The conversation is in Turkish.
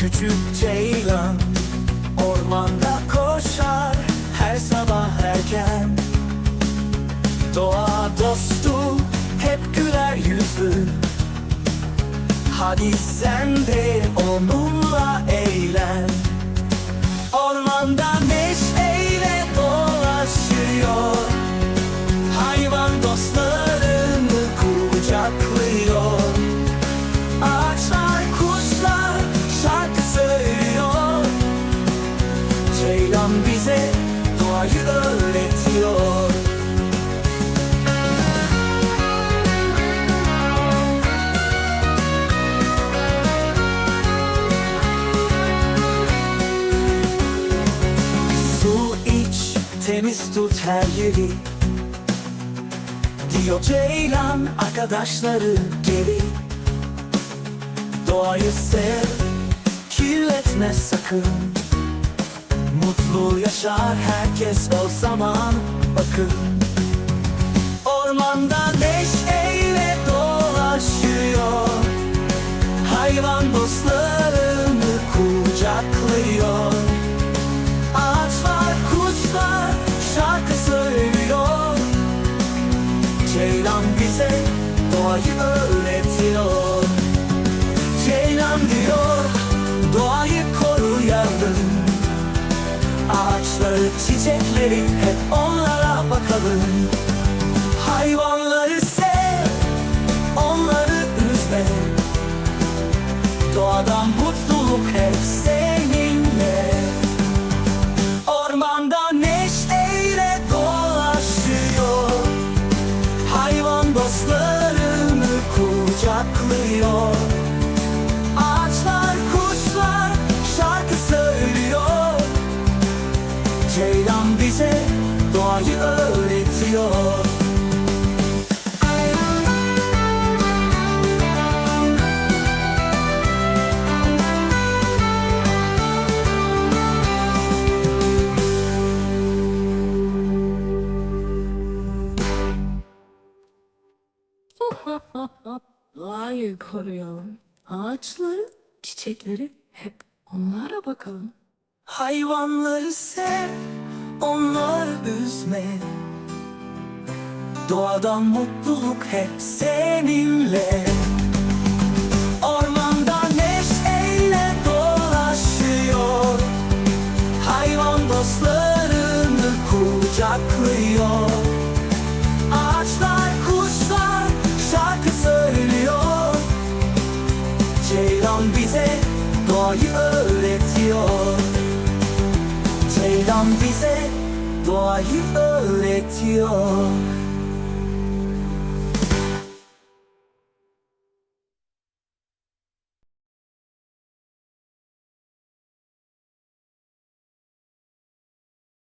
Küçük ceylan ormanda koşar her sabah erken. Doğa dostu hep güler yüzü Hadi sen de onunla eğlen. Ormanda doğayı öğretiyor. Su iç, temiz tut her yeri. Diyor Ceylan arkadaşları geri. Doğayı sev, kirletme sakın Mutlu yaşar herkes o zaman. Bakın Ormanda neşeyle dolaşıyor. Hayvan dostlarını kucaklıyor. Ağaçlar, kuşlar şarkı söylüyor. Ceylan bize doğayı öğretiyor Ağaçları, çiçekleri hep onlara bakalım. Hayvanları sev, onları üzme. Doğadan mutluluk hep seninle. Ormanda neşeyle dolaşıyor. Hayvan dostlarını kucaklıyor öğretiyor Doğayı koruyalım. Ağaçları, çiçekleri hep onlara bakalım. Hayvanları sev, onları üzme Doğadan mutluluk hep seninle. Ormanda neşeyle dolaşıyor. Hayvan dostlarını kucaklıyor. Ağaçlar, kuşlar şarkı söylüyor. Ceylan bize doğayı öğretiyor. Ceylan bize doğayı öğretiyor